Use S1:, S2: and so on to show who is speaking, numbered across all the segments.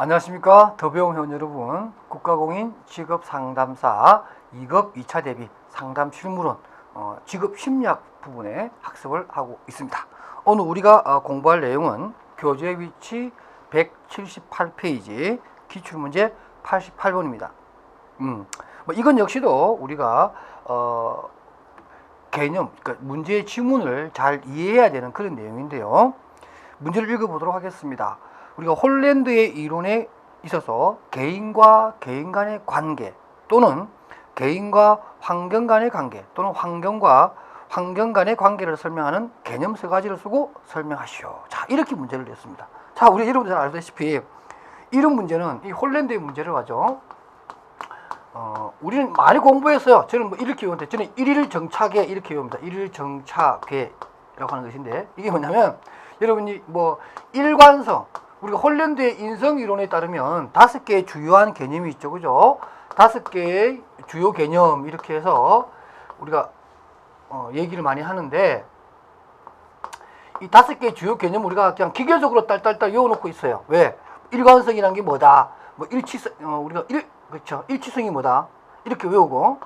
S1: 안녕하십니까 더배움 회원 여러분 국가공인 직업상담사 2급 2차 대비 상담 실무론 어, 직업 심리학 부분에 학습을 하고 있습니다 오늘 우리가 어, 공부할 내용은 교재 위치 178페이지 기출문제 88번입니다 음, 뭐 이건 역시도 우리가 어, 개념, 그러니까 문제의 지문을 잘 이해해야 되는 그런 내용인데요. 문제를 읽어보도록 하겠습니다. 우리가 홀랜드의 이론에 있어서 개인과 개인 간의 관계 또는 개인과 환경 간의 관계 또는 환경과 환경 간의 관계를 설명하는 개념 세 가지를 쓰고 설명하시오. 자, 이렇게 문제를 냈습니다. 자, 우리 여러분들 잘 알다시피 이런 문제는 이 홀랜드의 문제를 가죠. 어, 우리는 많이 공부했어요. 저는 뭐 이렇게 외우는데 저는 일일 정착에 이렇게 외웁니다. 일일 정착회라고 하는 것인데 이게 뭐냐면 여러분이 뭐 일관성 우리가 홀랜드의 인성 이론에 따르면 다섯 개의 주요한 개념이 있죠. 그죠? 다섯 개의 주요 개념 이렇게 해서 우리가 어, 얘기를 많이 하는데 이 다섯 개의 주요 개념 우리가 그냥 기계적으로 딸딸딸 외워놓고 있어요. 왜? 일관성이란 게 뭐다? 뭐 일치성, 어, 우리가 일, 그렇죠. 일치성이 뭐다? 이렇게 외우고,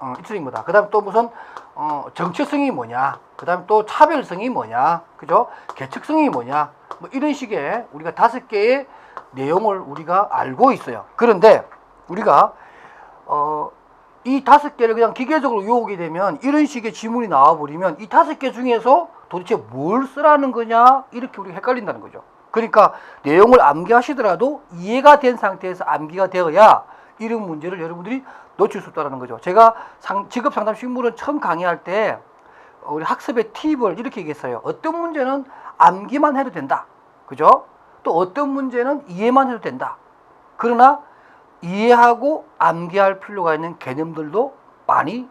S1: 어, 뭐다? 그 다음 또 무슨, 어, 정체성이 뭐냐? 그 다음 또 차별성이 뭐냐? 그죠? 계측성이 뭐냐? 뭐 이런 식의 우리가 다섯 개의 내용을 우리가 알고 있어요. 그런데 우리가, 어, 이 다섯 개를 그냥 기계적으로 외우게 되면 이런 식의 지문이 나와버리면 이 다섯 개 중에서 도대체 뭘 쓰라는 거냐? 이렇게 우리가 헷갈린다는 거죠. 그러니까 내용을 암기하시더라도 이해가 된 상태에서 암기가 되어야 이런 문제를 여러분들이 놓칠 수 있다는 거죠. 제가 상, 직업 상담 식물은 처음 강의할 때 우리 학습의 팁을 이렇게 얘기했어요. 어떤 문제는 암기만 해도 된다. 그죠? 또 어떤 문제는 이해만 해도 된다. 그러나 이해하고 암기할 필요가 있는 개념들도 많이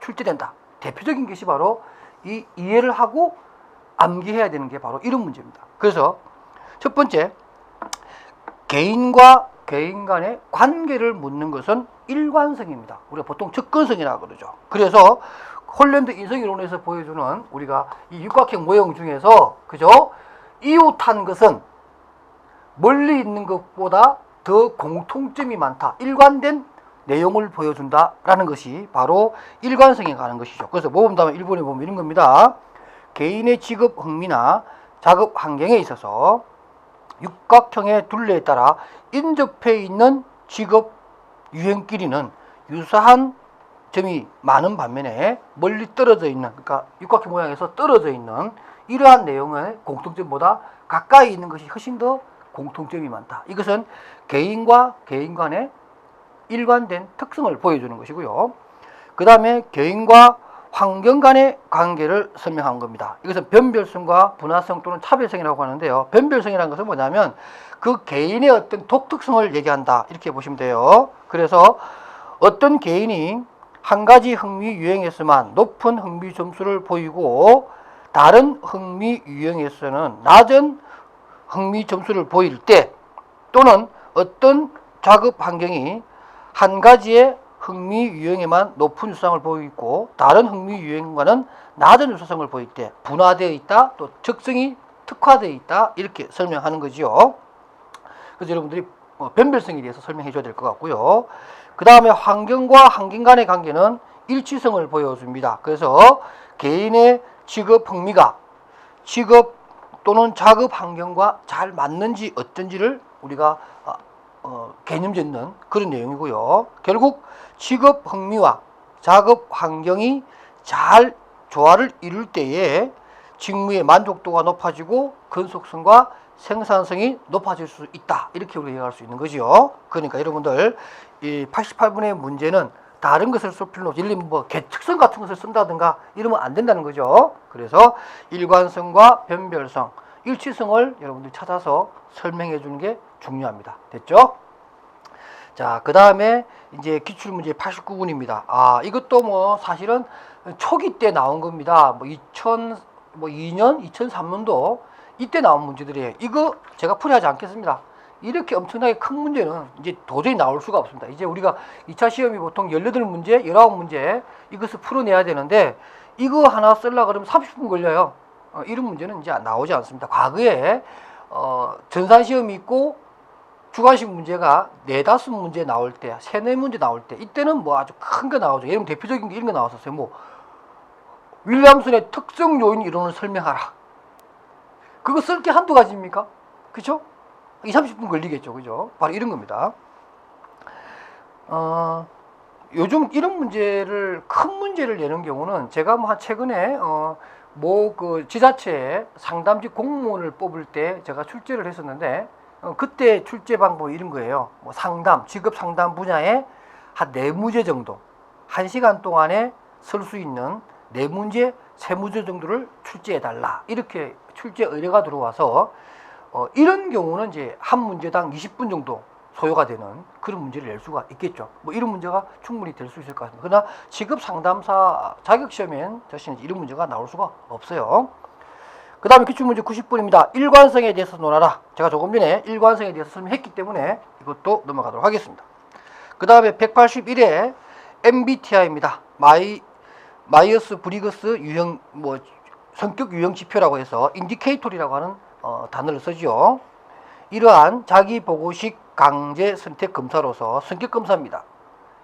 S1: 출제된다. 대표적인 것이 바로 이 이해를 하고 암기해야 되는 게 바로 이런 문제입니다. 그래서 첫 번째, 개인과 개인 간의 관계를 묻는 것은 일관성입니다. 우리가 보통 접근성이라고 그러죠. 그래서 홀랜드 인성이론에서 보여주는 우리가 이 육각형 모형 중에서 그죠? 이웃한 것은 멀리 있는 것보다 더 공통점이 많다. 일관된 내용을 보여준다라는 것이 바로 일관성에 가는 것이죠. 그래서 모범답안 1번에 보면 이런 겁니다. 개인의 직업 흥미나 작업 환경에 있어서 육각형의 둘레에 따라 인접해 있는 직업 유형끼리는 유사한 점이 많은 반면에 멀리 떨어져 있는 그러니까 육각형 모양에서 떨어져 있는 이러한 내용의 공통점보다 가까이 있는 것이 훨씬 더 공통점이 많다. 이것은 개인과 개인 간의 일관된 특성을 보여주는 것이고요. 그 다음에 개인과 환경 간의 관계를 설명한 겁니다. 이것은 변별성과 분화성 또는 차별성이라고 하는데요. 변별성이라는 것은 뭐냐면 그 개인의 어떤 독특성을 얘기한다. 이렇게 보시면 돼요. 그래서 어떤 개인이 한 가지 흥미 유형에서만 높은 흥미 점수를 보이고 다른 흥미 유형에서는 낮은 흥미 점수를 보일 때 또는 어떤 작업 환경이 한 가지의 흥미 유형에만 높은 유사성을 보이고 다른 흥미 유형과는 낮은 유사성을 보일 때 분화되어 있다 또 적성이 특화되어 있다 이렇게 설명하는 거지요. 그래서 여러분들이 뭐 변별성에 대해서 설명해 줘야 될 것 같고요. 그 다음에 환경과 환경 간의 관계는 일치성을 보여줍니다. 그래서 개인의 직업 흥미가 직업 또는 작업 환경과 잘 맞는지 어떤지를 우리가 어, 어, 개념 짓는 그런 내용이고요. 결국 직업 흥미와 작업 환경이 잘 조화를 이룰 때에 직무의 만족도가 높아지고 근속성과 생산성이 높아질 수 있다. 이렇게 우리가 이해할 수 있는 거지요. 그러니까 여러분들 이 88분의 문제는 다른 것을 쓸 필요는 없지. 예를 뭐 계측성 같은 것을 쓴다든가 이러면 안 된다는 거죠. 그래서 일관성과 변별성, 일치성을 여러분들이 찾아서 설명해 주는 게 중요합니다. 됐죠? 자, 그 다음에 이제 기출문제 89분입니다. 아, 이것도 뭐 사실은 초기 때 나온 겁니다. 뭐 2000, 뭐 2년, 2003년도 이때 나온 문제들이에요. 이거 제가 풀이하지 않겠습니다. 이렇게 엄청나게 큰 문제는 이제 도저히 나올 수가 없습니다. 이제 우리가 2차 시험이 보통 18문제, 19문제 이것을 풀어내야 되는데 이거 하나 쓰려 그러면 30분 걸려요. 어, 이런 문제는 이제 나오지 않습니다. 과거에 어, 전산 시험이 있고 주관식 문제가 네다섯 문제 나올 때, 세네 문제 나올 때, 이때는 뭐 아주 큰 거 나오죠. 예를 들면 대표적인 게 이런 거 나왔었어요. 뭐, 윌리엄슨의 특성 요인 이론을 설명하라. 그거 쓸 게 한두 가지입니까? 그죠? 2, 30분 걸리겠죠. 그죠? 바로 이런 겁니다. 어, 요즘 이런 문제를, 큰 문제를 내는 경우는 제가 뭐 한 최근에, 어, 뭐 그 지자체 상담직 공무원을 뽑을 때 제가 출제를 했었는데, 어, 그때 출제 방법이 이런 거예요. 뭐 상담, 직업 상담 분야에 한 네 문제 정도, 한 시간 동안에 쓸 수 있는 네 문제, 세 문제 정도를 출제해 달라. 이렇게 출제 의뢰가 들어와서 어, 이런 경우는 이제 한 문제당 20분 정도 소요가 되는 그런 문제를 낼 수가 있겠죠. 뭐 이런 문제가 충분히 될 수 있을 것 같습니다. 그러나 직업 상담사 자격 시험엔 자신 이런 문제가 나올 수가 없어요. 그 다음에 기출문제 90분입니다. 일관성에 대해서 논하라. 제가 조금 전에 일관성에 대해서 설명했기 때문에 이것도 넘어가도록 하겠습니다. 그 다음에 181회 MBTI입니다. 마이, 마이어스 브리거스 유형, 뭐, 성격 유형 지표라고 해서 인디케이터리라고 하는 어, 단어를 쓰죠. 이러한 자기 보고식 강제 선택 검사로서 성격 검사입니다.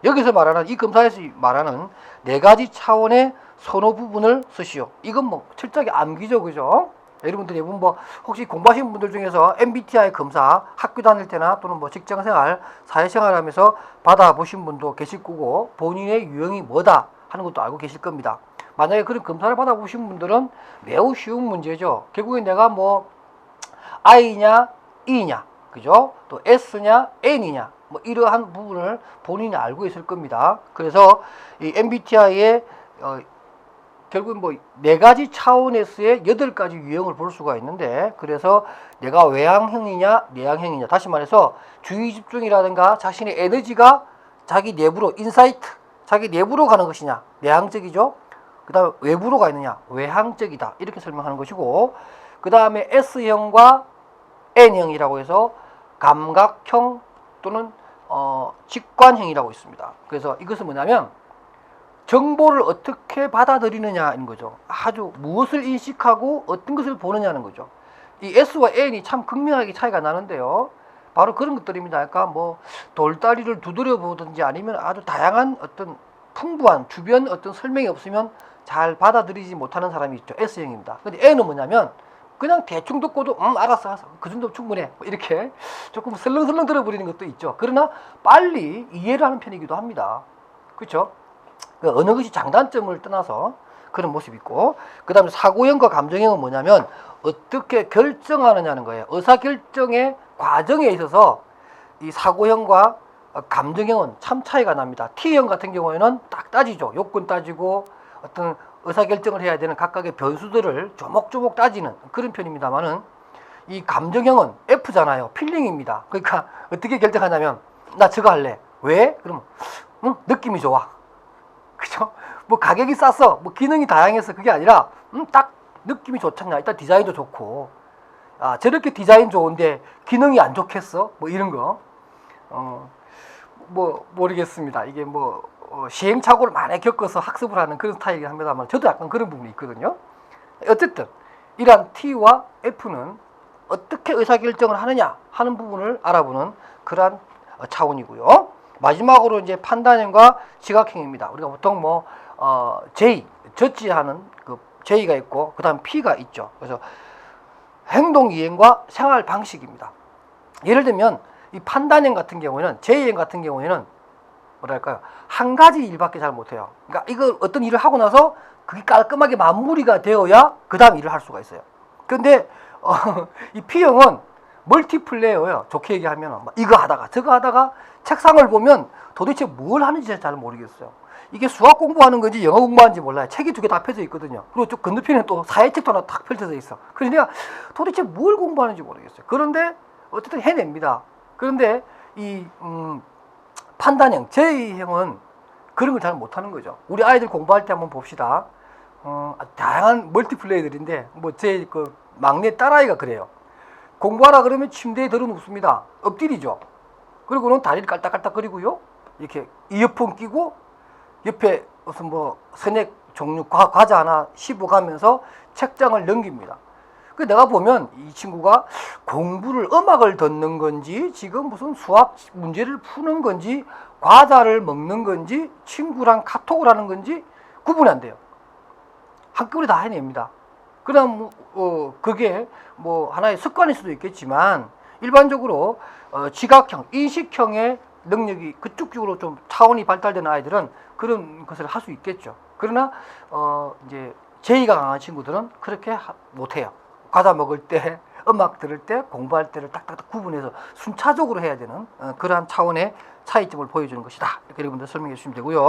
S1: 여기서 말하는 이 검사에서 말하는 네 가지 차원의 선호 부분을 쓰시오. 이건 뭐 철저하게 암기죠, 그죠? 여러분들이 뭐 혹시 공부하시는 분들 중에서 MBTI 검사 학교 다닐 때나 또는 뭐 직장생활, 사회생활 하면서 받아보신 분도 계실 거고 본인의 유형이 뭐다 하는 것도 알고 계실 겁니다. 만약에 그런 검사를 받아보신 분들은 매우 쉬운 문제죠. 결국에 내가 뭐 I냐 E냐 그죠? 또 S냐 N이냐 뭐 이러한 부분을 본인이 알고 있을 겁니다. 그래서 이 MBTI의 어, 결국 뭐 네 가지 차원에서의 여덟 가지 유형을 볼 수가 있는데 그래서 내가 외향형이냐 내향형이냐 다시 말해서 주의 집중이라든가 자신의 에너지가 자기 내부로 인사이트 자기 내부로 가는 것이냐 내향적이죠. 그 다음에 외부로 가 있느냐 외향적이다 이렇게 설명하는 것이고 그 다음에 S형과 N형이라고 해서 감각형 또는 어, 직관형이라고 있습니다. 그래서 이것은 뭐냐면 정보를 어떻게 받아들이느냐인 거죠. 아주 무엇을 인식하고 어떤 것을 보느냐는 거죠. 이 S와 N이 참 극명하게 차이가 나는데요. 바로 그런 것들입니다. 그러니까 뭐 돌다리를 두드려 보든지 아니면 아주 다양한 어떤 풍부한 주변 어떤 설명이 없으면 잘 받아들이지 못하는 사람이 있죠. S형입니다. 근데 N은 뭐냐면 그냥 대충 듣고도 음 알았어 알았어 그 정도 충분해 뭐 이렇게 조금 설렁설렁 들어버리는 것도 있죠. 그러나 빨리 이해를 하는 편이기도 합니다. 그렇죠? 그 어느 것이 장단점을 떠나서 그런 모습이 있고 그 다음에 사고형과 감정형은 뭐냐면 어떻게 결정하느냐는 거예요. 의사결정의 과정에 있어서 이 사고형과 감정형은 참 차이가 납니다. T형 같은 경우에는 딱 따지죠. 요건 따지고 어떤 의사결정을 해야 되는 각각의 변수들을 조목조목 따지는 그런 편입니다만은 이 감정형은 F잖아요. 필링입니다. 그러니까 어떻게 결정하냐면 나 저거 할래. 왜? 그러면 응? 느낌이 좋아. 그죠? 뭐 가격이 쌌어. 뭐 기능이 다양해서 그게 아니라 음, 딱 느낌이 좋잖냐. 일단 디자인도 좋고. 아, 저렇게 디자인 좋은데 기능이 안 좋겠어? 뭐 이런 거. 어, 뭐 모르겠습니다. 이게 뭐 어, 시행착오를 많이 겪어서 학습을 하는 그런 스타일이긴 합니다만 저도 약간 그런 부분이 있거든요. 어쨌든 이러한 T와 F는 어떻게 의사결정을 하느냐 하는 부분을 알아보는 그러한 어, 차원이고요. 마지막으로 이제 판단형과 지각형입니다. 우리가 보통 뭐 어, J, 저지하는 그 J가 있고 그다음 P가 있죠. 그래서 행동 이행과 생활 방식입니다. 예를 들면 이 판단형 같은 경우에는 J형 같은 경우에는 뭐랄까요 한 가지 일밖에 잘 못해요. 그러니까 이걸 어떤 일을 하고 나서 그게 깔끔하게 마무리가 되어야 그 다음 일을 할 수가 있어요. 그런데 어, 이 P형은 멀티플레이어예요. 좋게 얘기하면 막 이거 하다가 저거 하다가 책상을 보면 도대체 뭘 하는지 잘 모르겠어요. 이게 수학 공부하는 건지 영어 공부하는지 몰라요. 책이 두 개 다 펴져 있거든요. 그리고 저 건너편에 또 사회책도 하나 탁 펼쳐져 있어. 그래서 내가 도대체 뭘 공부하는지 모르겠어요. 그런데 어쨌든 해냅니다. 그런데 이 음, 판단형, J형은 그런 걸 잘 못하는 거죠. 우리 아이들 공부할 때 한번 봅시다. 어, 다양한 멀티플레이들인데 뭐 제 그 막내 딸아이가 그래요. 공부하라 그러면 침대에 들어 눕습니다. 엎드리죠. 그리고는 다리를 깔딱깔딱 거리고요. 이렇게 이어폰 끼고 옆에 무슨 뭐 스낵 종류 과, 과자 하나 씹어가면서 책장을 넘깁니다. 그 내가 보면 이 친구가 공부를 음악을 듣는 건지 지금 무슨 수학 문제를 푸는 건지 과자를 먹는 건지 친구랑 카톡을 하는 건지 구분이 안 돼요. 한꺼번에 다 해냅니다. 그럼 어, 그게 뭐 하나의 습관일 수도 있겠지만 일반적으로 어, 지각형, 인식형의 능력이 그쪽 쪽으로 좀 차원이 발달된 아이들은 그런 것을 할 수 있겠죠. 그러나 어, 이제 제의가 강한 친구들은 그렇게 하- 못해요. 과자 먹을 때, 음악 들을 때, 공부할 때를 딱딱딱 구분해서 순차적으로 해야 되는 어, 그러한 차원의 차이점을 보여주는 것이다. 이렇게 여러분들 설명해 주시면 되고요.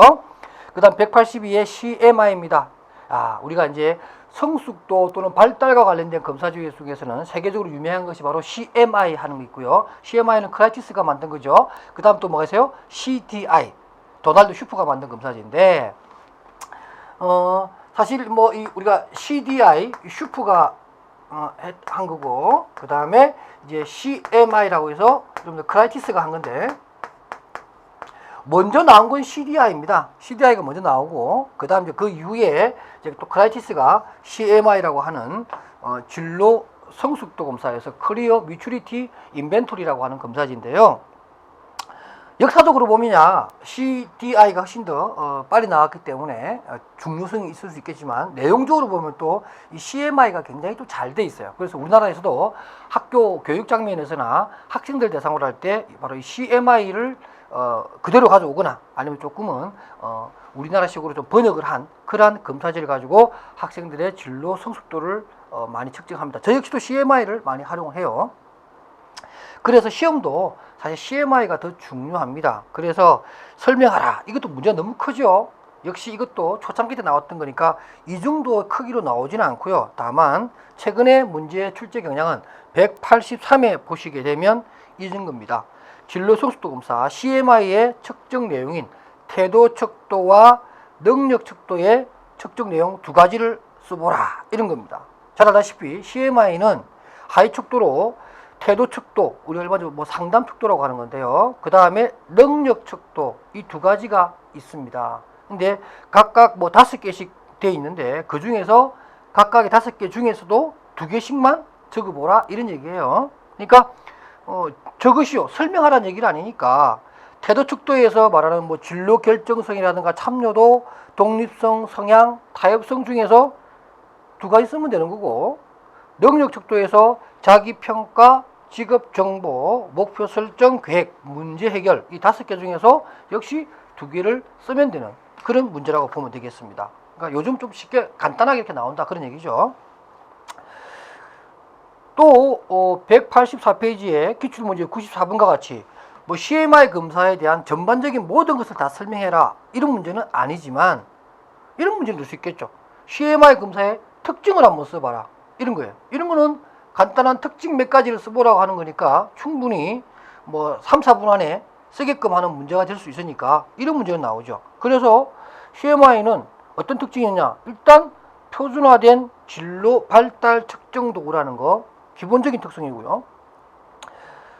S1: 그 다음 182의 CMI입니다. 아, 우리가 이제 성숙도 또는 발달과 관련된 검사 주의 중에서는 세계적으로 유명한 것이 바로 CMI 하는 게 있고요. CMI는 크라이티스가 만든 거죠. 그 다음 또 뭐가 있어요? CDI. 도날드 슈퍼가 만든 검사지인데, 어, 사실 뭐 이 우리가 CDI, 슈퍼가 어, 했- 한 거고, 그 다음에 이제 CMI라고 해서 좀 더 크라이티스가 한 건데, 먼저 나온 건 CDI입니다. CDI가 먼저 나오고 그 다음 그 이후에 이제 또 크라이티스가 CMI라고 하는 어, 진로 성숙도 검사에서 커리어 미추리티 인벤토리라고 하는 검사지인데요. 역사적으로 보면야 CDI가 훨씬 더 어, 빨리 나왔기 때문에 어, 중요성이 있을 수 있겠지만 내용적으로 보면 또 이 CMI가 굉장히 또 잘 돼 있어요. 그래서 우리나라에서도 학교 교육 장면에서나 학생들 대상으로 할 때 바로 이 CMI를 어, 그대로 가져오거나 아니면 조금은 어, 우리나라식으로 좀 번역을 한 그러한 검사지를 가지고 학생들의 진로 성숙도를 어, 많이 측정합니다. 저 역시도 CMI를 많이 활용을 해요. 그래서 시험도 사실 CMI가 더 중요합니다. 그래서 설명하라. 이것도 문제가 너무 크죠. 역시 이것도 초창기 때 나왔던 거니까 이 정도 크기로 나오지는 않고요. 다만 최근에 문제 출제 경향은 183에 보시게 되면 이 정도입니다. 진로 성숙도 검사 CMI의 측정 내용인 태도 척도와 능력 척도의 측정 내용 두 가지를 써보라 이런 겁니다. 잘 알다시피 CMI는 하이 척도로 태도 척도 우리가 일반적으로 뭐 상담 척도라고 하는 건데요. 그 다음에 능력 척도 이 두 가지가 있습니다. 근데 각각 뭐 다섯 개씩 돼 있는데 그 중에서 각각의 다섯 개 중에서도 두 개씩만 적어보라 이런 얘기예요. 그러니까 어, 저것이요 설명하라는 얘기는 아니니까 태도 척도에서 말하는 뭐 진로 결정성이라든가 참여도, 독립성, 성향, 타협성 중에서 두 가지 쓰면 되는 거고 능력 척도에서 자기 평가, 직업 정보, 목표 설정, 계획, 문제 해결 이 다섯 개 중에서 역시 두 개를 쓰면 되는 그런 문제라고 보면 되겠습니다. 그러니까 요즘 좀 쉽게 간단하게 이렇게 나온다 그런 얘기죠. 또 어, 184페이지에 기출문제 94번과 같이 뭐 CMI 검사에 대한 전반적인 모든 것을 다 설명해라 이런 문제는 아니지만 이런 문제는 될수 있겠죠. CMI 검사의 특징을 한번 써봐라 이런 거예요. 이런 거는 간단한 특징 몇 가지를 써보라고 하는 거니까 충분히 뭐 3, 4분 안에 쓰게끔 하는 문제가 될 수 있으니까 이런 문제가 나오죠. 그래서 CMI는 어떤 특징이냐? 일단 표준화된 진로 발달 측정 도구라는 거 기본적인 특성이고요.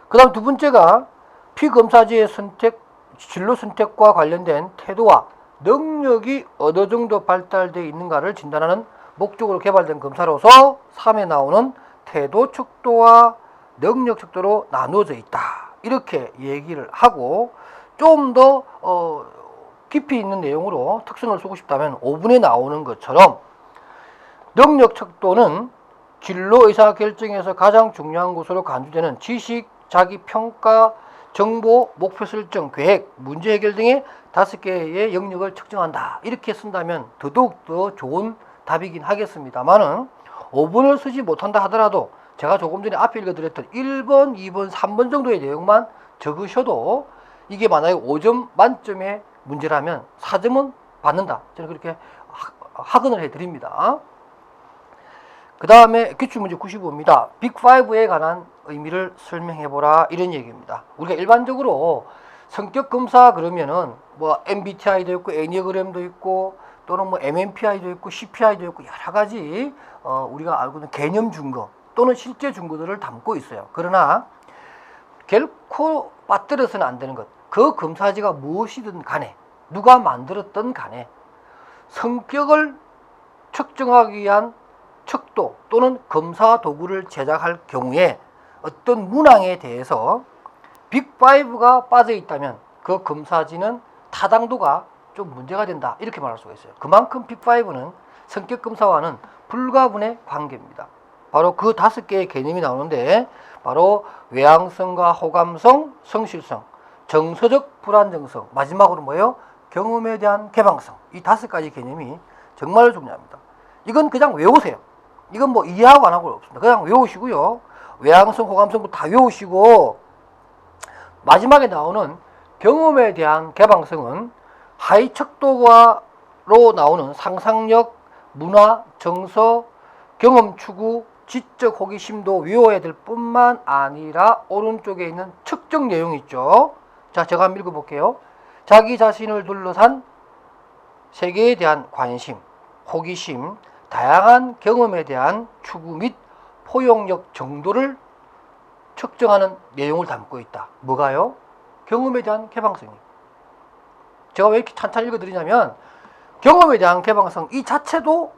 S1: 그 다음 두 번째가 피검사지의 선택, 진로 선택과 관련된 태도와 능력이 어느 정도 발달되어 있는가를 진단하는 목적으로 개발된 검사로서 3에 나오는 태도 척도와 능력 척도로 나누어져 있다. 이렇게 얘기를 하고 좀더 어, 깊이 있는 내용으로 특성을 쓰고 싶다면 5분에 나오는 것처럼 능력 척도는 진로 의사 결정에서 가장 중요한 것으로 간주되는 지식, 자기 평가, 정보, 목표 설정, 계획, 문제 해결 등의 다섯 개의 영역을 측정한다. 이렇게 쓴다면 더더욱 더 좋은 답이긴 하겠습니다만은 5번을 쓰지 못한다 하더라도 제가 조금 전에 앞에 읽어드렸던 1번, 2번, 3번 정도의 내용만 적으셔도 이게 만약에 5점 만점의 문제라면 4점은 받는다. 저는 그렇게 하- 학언을 해드립니다. 그 다음에 기출 문제 95입니다. 빅5에 관한 의미를 설명해보라 이런 얘기입니다. 우리가 일반적으로 성격 검사 그러면은 뭐 MBTI도 있고 애니어그램도 있고 또는 뭐 MMPI도 있고 CPI도 있고 여러 가지 어, 우리가 알고 있는 개념 증거 또는 실제 증거들을 담고 있어요. 그러나 결코 빠뜨려서는 안 되는 것. 그 검사지가 무엇이든 간에 누가 만들었던 간에 성격을 측정하기 위한 척도 또는 검사 도구를 제작할 경우에 어떤 문항에 대해서 빅5가 빠져 있다면 그 검사지는 타당도가 좀 문제가 된다. 이렇게 말할 수가 있어요. 그만큼 빅5는 성격 검사와는 불가분의 관계입니다. 바로 그 다섯 개의 개념이 나오는데 바로 외향성과 호감성, 성실성, 정서적 불안정성, 마지막으로 뭐예요? 경험에 대한 개방성. 이 다섯 가지 개념이 정말 중요합니다. 이건 그냥 외우세요. 이건 뭐 이해하고 안 하고 없습니다. 그냥 외우시고요. 외향성, 호감성부터 다 외우시고 마지막에 나오는 경험에 대한 개방성은 하이 척도가로 나오는 상상력, 문화, 정서, 경험 추구, 지적 호기심도 외워야 될 뿐만 아니라 오른쪽에 있는 측정 내용 있죠. 자, 제가 한번 읽어볼게요. 자기 자신을 둘러싼 세계에 대한 관심, 호기심, 다양한 경험에 대한 추구 및 포용력 정도를 측정하는 내용을 담고 있다. 뭐가요? 경험에 대한 개방성이. 제가 왜 이렇게 찬찬히 읽어드리냐면 경험에 대한 개방성 이 자체도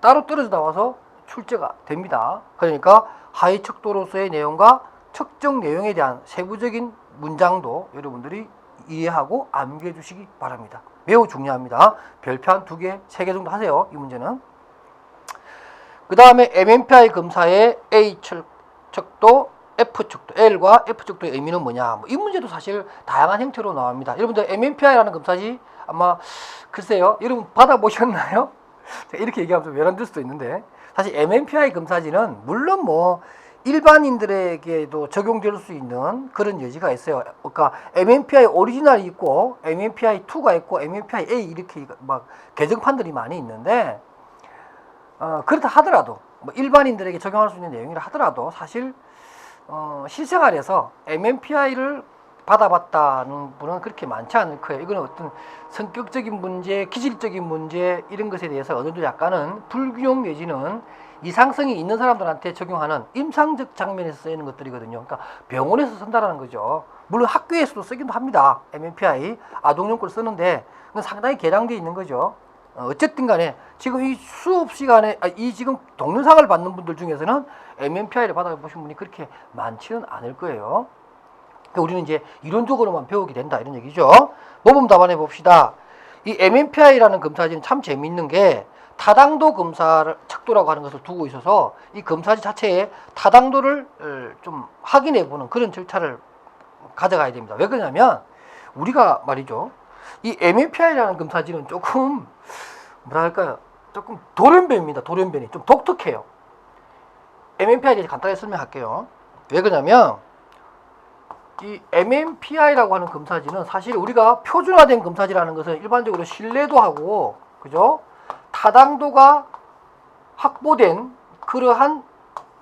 S1: 따로 떨어져 나와서 출제가 됩니다. 그러니까 하위 척도로서의 내용과 측정 내용에 대한 세부적인 문장도 여러분들이 이해하고 암기해 주시기 바랍니다. 매우 중요합니다. 별표 한 두 개, 세 개 정도 하세요. 이 문제는. 그 다음에 MMPI 검사의 A 척도, F 척도, L과 F 척도의 의미는 뭐냐. 뭐 이 문제도 사실 다양한 형태로 나옵니다. 여러분들 MMPI라는 검사지 아마 글쎄요. 여러분 받아보셨나요? 이렇게 얘기하면 좀 외람될 수도 있는데 사실 MMPI 검사지는 물론 뭐 일반인들에게도 적용될 수 있는 그런 여지가 있어요. 그러니까 MMPI 오리지널이 있고 MMPI 2가 있고 MMPI A 이렇게 막 개정판들이 많이 있는데 어, 그렇다 하더라도 뭐 일반인들에게 적용할 수 있는 내용이라 하더라도 사실 어, 실생활에서 MMPI를 받아봤다는 분은 그렇게 많지 않을 거예요. 이거는 어떤 성격적인 문제, 기질적인 문제 이런 것에 대해서 어느 정도 약간은 불균형 내지는 이상성이 있는 사람들한테 적용하는 임상적 장면에서 쓰이는 것들이거든요. 그러니까 병원에서 쓴다라는 거죠. 물론 학교에서도 쓰기도 합니다. MMPI 아동용구를 쓰는데 상당히 개량되어 있는 거죠. 어, 어쨌든 간에 지금 이 수업 시간에 아, 이 지금 동영상을 받는 분들 중에서는 MMPI를 받아보신 분이 그렇게 많지는 않을 거예요. 그러니까 우리는 이제 이론적으로만 배우게 된다 이런 얘기죠. 모범 답안해 봅시다. 이 MMPI라는 검사지는 참 재미있는 게 타당도 검사를 척도라고 하는 것을 두고 있어서 이 검사지 자체에 타당도를 어, 좀 확인해 보는 그런 절차를 가져가야 됩니다. 왜 그러냐면 우리가 말이죠. 이 MMPI라는 검사지는 조금 뭐랄까요? 조금 돌연변입니다. 돌연변이 좀 독특해요. MMPI에 대해서 간단히 설명할게요. 왜 그러냐면 이 MMPI라고 하는 검사지는 사실 우리가 표준화된 검사지라는 것은 일반적으로 신뢰도 하고 그죠? 타당도가 확보된 그러한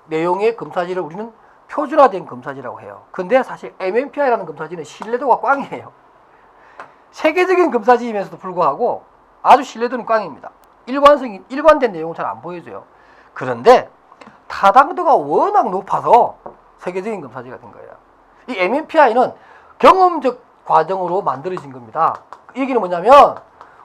S1: 내용의 검사지를 우리는 표준화된 검사지라고 해요. 근데 사실 MMPI라는 검사지는 신뢰도가 꽝이에요. 세계적인 검사지임에서도 불구하고 아주 신뢰도는 꽝입니다. 일관성이 일관된 내용은 잘안 보여줘요. 그런데 타당도가 워낙 높아서 세계적인 검사지가 된 거예요. 이 MMPI는 경험적 과정으로 만들어진 겁니다. 이 얘기는 뭐냐면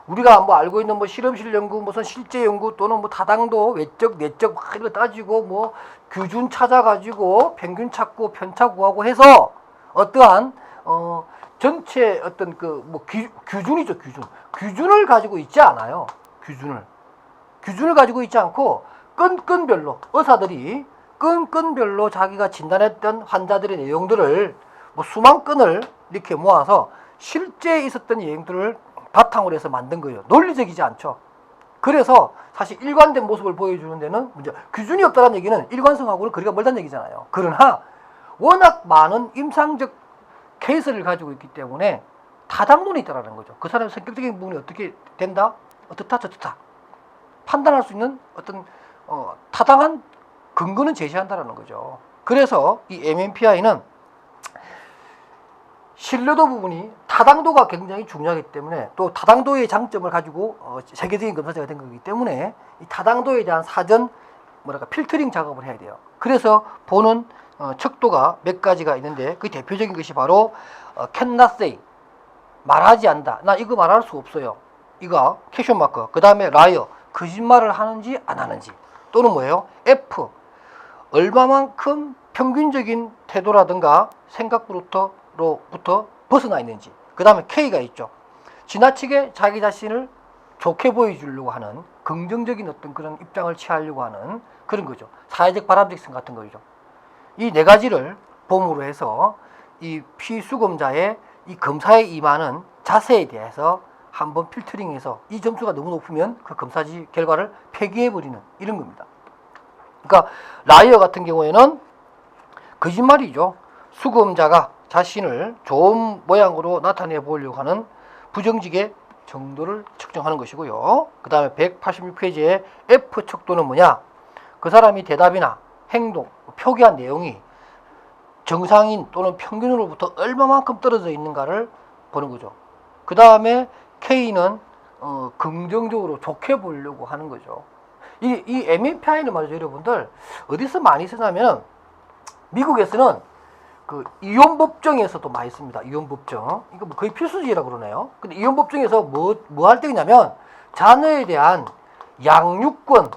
S1: 우리가 뭐 알고 있는 뭐 실험실 연구, 무슨 실제 연구 또는 뭐 타당도, 외적, 내적 막 이런 거 따지고 뭐 규준 찾아가지고 평균 찾고 편차 구하고 해서 어떠한 어 전체 어떤 그 뭐 규준이죠 규준 규준을 가지고 있지 않아요 규준을 규준을 가지고 있지 않고 끈끈별로 의사들이 끈끈별로 자기가 진단했던 환자들의 내용들을 뭐 수만 건을 이렇게 모아서 실제 있었던 내용들을 바탕으로 해서 만든 거예요. 논리적이지 않죠. 그래서 사실 일관된 모습을 보여주는 데는 문제. 규준이 없다는 얘기는 일관성하고는 거리가 멀다는 얘기잖아요. 그러나 워낙 많은 임상적 케이스를 가지고 있기 때문에 타당론이 있다라는 거죠. 그 사람의 성격적인 부분이 어떻게 된다? 어떻다 저렇다. 판단할 수 있는 어떤 어, 타당한 근거는 제시한다라는 거죠. 그래서 이 MMPI는 신뢰도 부분이 타당도가 굉장히 중요하기 때문에 또 타당도의 장점을 가지고 어, 세계적인 검사제가 된 거기 때문에 이 타당도에 대한 사전 뭐랄까 필터링 작업을 해야 돼요. 그래서 보는 어, 척도가 몇 가지가 있는데 그 대표적인 것이 바로 어, cannot say 말하지 않다. 나 이거 말할 수 없어요. 이거 캐션 마크. 그 다음에 라이어 거짓말을 하는지 안 하는지. 또는 뭐예요? F 얼마만큼 평균적인 태도라든가 생각부터 벗어나 있는지 그 다음에 K가 있죠. 지나치게 자기 자신을 좋게 보여주려고 하는 긍정적인 어떤 그런 입장을 취하려고 하는 그런 거죠. 사회적 바람직성 같은 거죠. 이 네 가지를 봄으로 해서 이 피수검자의 이 검사에 임하는 자세에 대해서 한번 필터링해서 이 점수가 너무 높으면 그 검사지 결과를 폐기해 버리는 이런 겁니다. 그러니까 라이어 같은 경우에는 거짓말이죠. 수검자가 자신을 좋은 모양으로 나타내 보려고 하는 부정직의 정도를 측정하는 것이고요. 그 다음에 186페이지의 F 척도는 뭐냐? 그 사람이 대답이나 행동, 표기한 내용이 정상인 또는 평균으로부터 얼마만큼 떨어져 있는가를 보는 거죠. 그 다음에 K는 어, 긍정적으로 좋게 보려고 하는 거죠. 이, 이 MMPI는 말이죠, 여러분들. 어디서 많이 쓰냐면, 미국에서는 그 이혼법정에서도 많이 씁니다. 이혼법정. 이거 뭐 거의 필수지라고 그러네요. 근데 이혼법정에서 뭐, 뭐 할 때냐면, 자녀에 대한 양육권,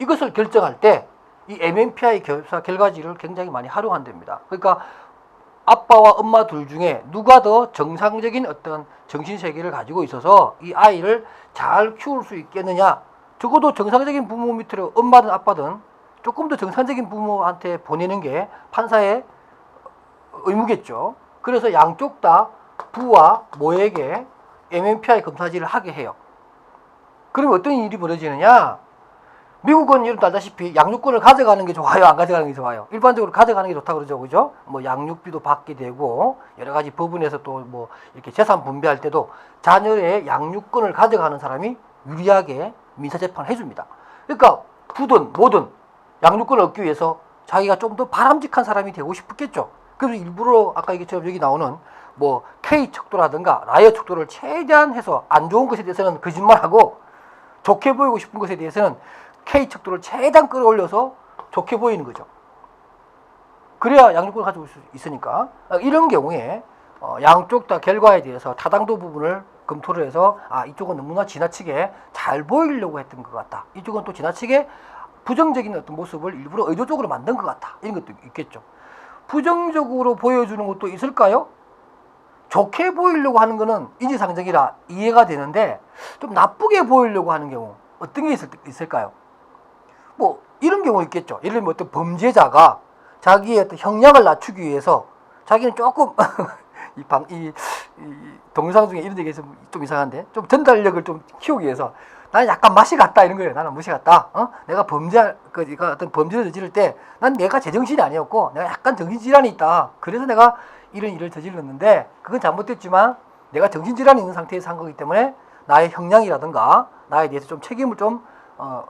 S1: 이것을 결정할 때, 이 MMPI 교사 결과지를 굉장히 많이 활용한답니다. 그러니까 아빠와 엄마 둘 중에 누가 더 정상적인 어떤 정신세계를 가지고 있어서 이 아이를 잘 키울 수 있겠느냐. 적어도 정상적인 부모 밑으로 엄마든 아빠든 조금 더 정상적인 부모한테 보내는 게 판사의 의무겠죠. 그래서 양쪽 다 부와 모에게 MMPI 검사지를 하게 해요. 그러면 어떤 일이 벌어지느냐? 미국은 여러분 알다시피 양육권을 가져가는 게 좋아요, 안 가져가는 게 좋아요. 일반적으로 가져가는 게 좋다고 그러죠, 그죠? 뭐 양육비도 받게 되고 여러 가지 법원에서 또 뭐 이렇게 재산 분배할 때도 자녀의 양육권을 가져가는 사람이 유리하게 민사 재판을 해줍니다. 그러니까 부든 뭐든 양육권을 얻기 위해서 자기가 좀 더 바람직한 사람이 되고 싶었겠죠. 그래서 일부러 아까 얘기처럼 여기 나오는 뭐 K 척도라든가 라이어 척도를 최대한 해서 안 좋은 것에 대해서는 거짓말하고 좋게 보이고 싶은 것에 대해서는 K 척도를 최대한 끌어올려서 좋게 보이는 거죠. 그래야 양육권을 가지고 있을 수 있으니까 어, 이런 경우에 어, 양쪽 다 결과에 대해서 타당도 부분을 검토를 해서 아 이쪽은 너무나 지나치게 잘 보이려고 했던 것 같다. 이쪽은 또 지나치게 부정적인 어떤 모습을 일부러 의도적으로 만든 것 같다. 이런 것도 있겠죠. 부정적으로 보여주는 것도 있을까요? 좋게 보이려고 하는 거는 인지상정이라 이해가 되는데 좀 나쁘게 보이려고 하는 경우 어떤 게 있을, 있을까요? 뭐 이런 경우 있겠죠. 예를 들면 어떤 범죄자가 자기의 어떤 형량을 낮추기 위해서 자기는 조금 이 방, 이, 이 동영상 중에 이런 얘기 있으면 좀 이상한데 좀 전달력을 좀 키우기 위해서 나는 약간 맛이 같다 이런 거예요. 나는 맛이 같다. 어? 내가 범죄 그 이거 어떤 범죄를 저지를 때 난 내가 제정신이 아니었고 내가 약간 정신질환이 있다. 그래서 내가 이런 일을 저질렀는데 그건 잘못됐지만 내가 정신질환이 있는 상태에서 한 거기 때문에 나의 형량이라든가 나에 대해서 좀 책임을 좀 어,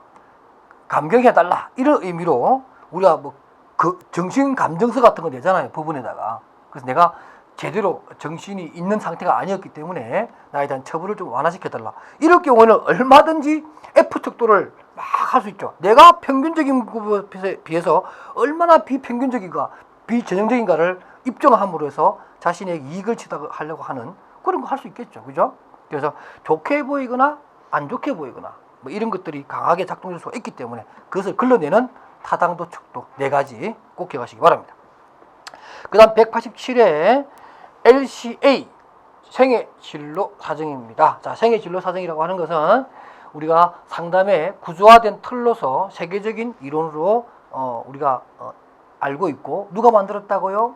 S1: 감경해 달라. 이런 의미로 우리가 뭐 그 정신 감정서 같은 거 내잖아요 법원에다가. 그래서 내가 제대로 정신이 있는 상태가 아니었기 때문에 나에 대한 처벌을 좀 완화시켜 달라. 이럴 경우에는 얼마든지 F 척도를 막 할 수 있죠. 내가 평균적인 것에 비해서 얼마나 비평균적인가 비전형적인가를 입증함으로 해서 자신의 이익을 취하려고 하는 그런 거 할 수 있겠죠. 그죠? 그래서 좋게 보이거나 안 좋게 보이거나 뭐 이런 것들이 강하게 작동될 수 있기 때문에 그것을 걸러내는 타당도 척도 네 가지 꼭 기억하시기 바랍니다. 그 다음 187회 LCA 생애 진로 사정입니다. 자, 생애 진로 사정이라고 하는 것은 우리가 상담의 구조화된 틀로서 세계적인 이론으로 어, 우리가 어, 알고 있고 누가 만들었다고요?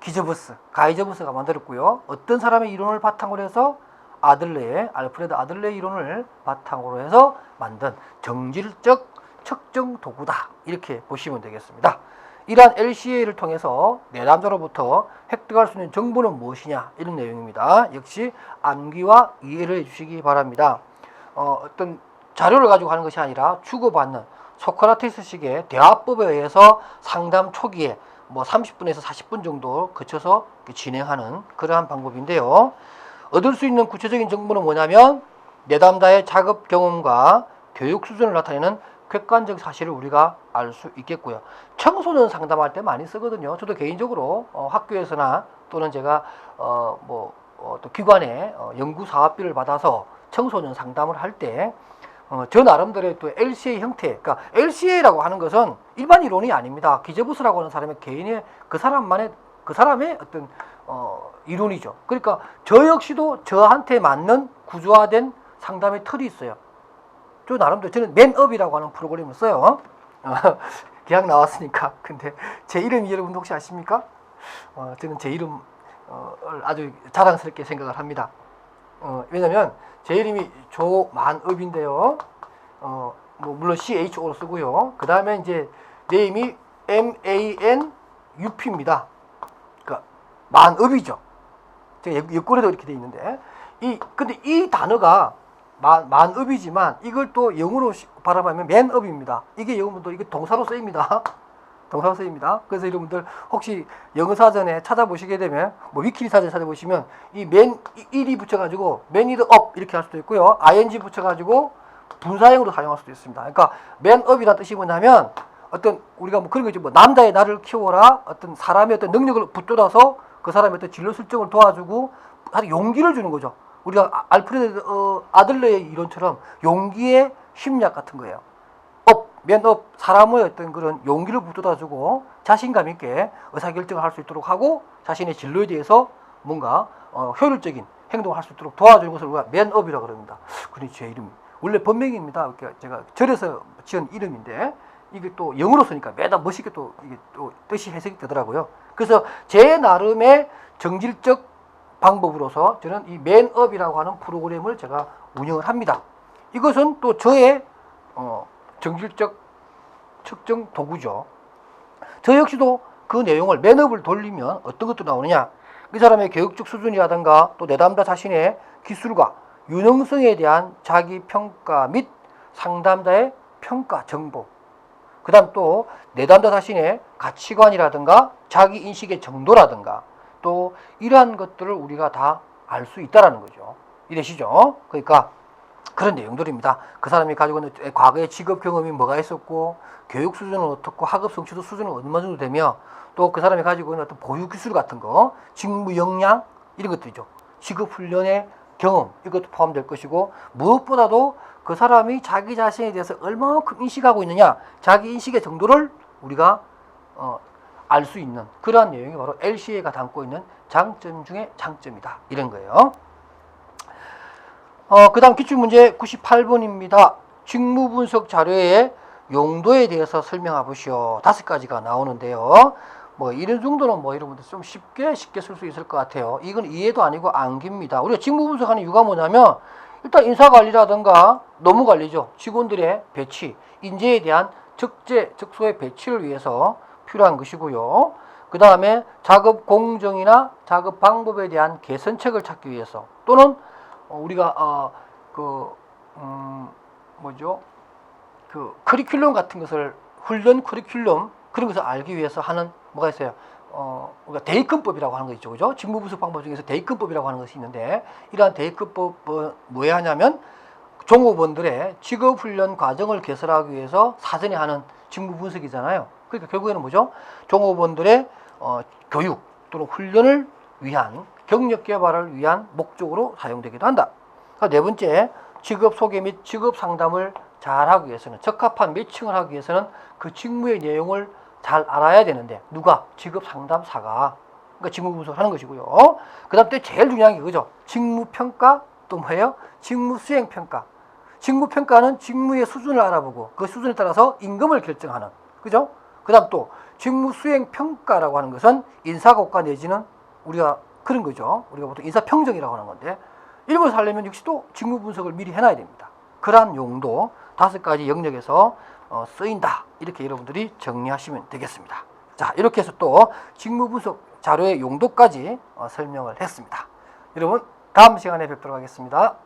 S1: 기저브스, 가이저브스가 만들었고요. 어떤 사람의 이론을 바탕으로 해서 아들레의 알프레드 아들레 이론을 바탕으로 해서 만든 정질적 측정 도구다 이렇게 보시면 되겠습니다. 이러한 LCA를 통해서 내담자로부터 획득할 수 있는 정보는 무엇이냐 이런 내용입니다. 역시 암기와 이해를 해주시기 바랍니다. 어, 어떤 자료를 가지고 하는 것이 아니라 주고받는 소크라테스식의 대화법에 의해서 상담 초기에 뭐 30분에서 40분 정도 거쳐서 진행하는 그러한 방법인데요. 얻을 수 있는 구체적인 정보는 뭐냐면 내담자의 작업 경험과 교육 수준을 나타내는 객관적 사실을 우리가 알 수 있겠고요. 청소년 상담할 때 많이 쓰거든요. 저도 개인적으로 어, 학교에서나 또는 제가 어, 뭐, 어, 또 기관에 어, 연구 사업비를 받아서 청소년 상담을 할때 어, 저 나름대로의 또 LCA 형태, 그러니까 LCA라고 하는 것은 일반 이론이 아닙니다. 기재부서라고 하는 사람의 개인의 그 사람만의 그 사람의 어떤 어, 이론이죠. 그러니까 저 역시도 저한테 맞는 구조화된 상담의 틀이 있어요. 저 나름대로 저는 맨업이라고 하는 프로그램을 써요. 어, 계약 나왔으니까. 근데 제 이름이 여러분 혹시 아십니까? 어, 저는 제 이름을 아주 자랑스럽게 생각을 합니다. 어, 왜냐면 제 이름이 조만업인데요. 어, 뭐 물론 CHO로 쓰고요. 그 다음에 이제 네임이 M-A-N UP입니다. 만업이죠. 제가 옆구리도 이렇게 돼 있는데 이 근데 이 단어가 만, 만업이지만 이걸 또 영어로 시- 바라보면 맨업입니다. 이게 여러분들 이게 동사로 쓰입니다. 동사로 쓰입니다. 그래서 여러분들 혹시 영어 사전에 찾아보시게 되면 뭐 위키리 사전 찾아보시면 이맨 일이 붙여가지고 맨이드 업 이렇게 할 수도 있고요. ing 붙여가지고 분사형으로 사용할 수도 있습니다. 그러니까 맨업이라는 뜻이 뭐냐면 어떤 우리가 뭐 그런 거죠. 뭐 남자의 나를 키워라 어떤 사람의 어떤 능력을 붙들어서 그 사람의 어떤 진로 설정을 도와주고 아주 용기를 주는 거죠. 우리가 아- 알프레드 어, 아들러의 이론처럼 용기의 심리학 같은 거예요. 업, 맨업, 사람의 어떤 그런 용기를 붙들어주고 자신감 있게 의사결정을 할 수 있도록 하고 자신의 진로에 대해서 뭔가 어, 효율적인 행동을 할 수 있도록 도와주는 것을 우리가 맨업이라고 그럽니다. 근데 제 이름이 원래 본명입니다. 제가 절에서 지은 이름인데 이게 또 영어로 쓰니까 매달 멋있게 또 이게 또 뜻이 해석이 되더라고요. 그래서 제 나름의 정질적 방법으로서 저는 이 맨업이라고 하는 프로그램을 제가 운영을 합니다. 이것은 또 저의 어, 정질적 측정 도구죠. 저 역시도 그 내용을 맨업을 돌리면 어떤 것도 나오느냐. 그 사람의 교육적 수준이라든가 또 내담자 자신의 기술과 유능성에 대한 자기 평가 및 상담자의 평가 정보. 그 다음 또 내담자 자신의 가치관이라든가 자기 인식의 정도라든가 또 이러한 것들을 우리가 다 알 수 있다라는 거죠. 이해되시죠? 그러니까 그런 내용들입니다. 그 사람이 가지고 있는 과거의 직업 경험이 뭐가 있었고 교육 수준은 어떻고 학업 성취도 수준은 얼마 정도 되며 또 그 사람이 가지고 있는 어떤 보유 기술 같은 거, 직무 역량 이런 것들이죠. 직업 훈련의 경험 이것도 포함될 것이고 무엇보다도 그 사람이 자기 자신에 대해서 얼마만큼 인식하고 있느냐, 자기 인식의 정도를 우리가 어, 알 수 있는 그러한 내용이 바로 LCA가 담고 있는 장점 중에 장점이다. 이런 거예요. 어, 그 다음 기출문제 98번입니다. 직무 분석 자료의 용도에 대해서 설명해 보시오. 다섯 가지가 나오는데요. 뭐 이런 정도는 뭐 여러분들 좀 쉽게 쉽게 쓸 수 있을 것 같아요. 이건 이해도 아니고 암기입니다. 우리가 직무 분석하는 이유가 뭐냐면 일단 인사 관리라든가 노무 관리죠. 직원들의 배치, 인재에 대한 적재, 적소의 배치를 위해서 필요한 것이고요. 그 다음에 작업 공정이나 작업 방법에 대한 개선책을 찾기 위해서 또는 어, 우리가 어 그 음, 뭐죠? 그 커리큘럼 같은 것을 훈련 커리큘럼 그런 것을 알기 위해서 하는 뭐가 있어요? 어, 우리가 대입근법이라고 하는 거 있죠, 그죠? 직무분석 방법 중에서 대입근법이라고 하는 것이 있는데 이러한 대입근법은 뭐에 하냐면 종업원들의 직업훈련 과정을 개설하기 위해서 사전에 하는 직무분석이잖아요. 그러니까 결국에는 뭐죠? 종업원들의 어, 교육 또는 훈련을 위한 경력 개발을 위한 목적으로 사용되기도 한다. 그러니까 네 번째, 직업 소개 및 직업 상담을 잘 하기 위해서는 적합한 매칭을 하기 위해서는 그 직무의 내용을 잘 알아야 되는데 누가 직업 상담사가 그러니까 직무 분석을 하는 것이고요. 그다음 또 제일 중요한 게 그죠? 직무 평가 또 뭐예요? 직무 수행 평가. 직무 평가는 직무의 수준을 알아보고 그 수준에 따라서 임금을 결정하는 그죠? 그다음 또 직무 수행 평가라고 하는 것은 인사고과 내지는 우리가 그런 거죠. 우리가 보통 인사 평정이라고 하는 건데 걸 살려면 역시 또 직무 분석을 미리 해놔야 됩니다. 그러한 용도 다섯 가지 영역에서 어, 쓰인다. 이렇게 여러분들이 정리하시면 되겠습니다. 자, 이렇게 해서 또 직무 분석 자료의 용도까지 어, 설명을 했습니다. 여러분, 다음 시간에 뵙도록 하겠습니다.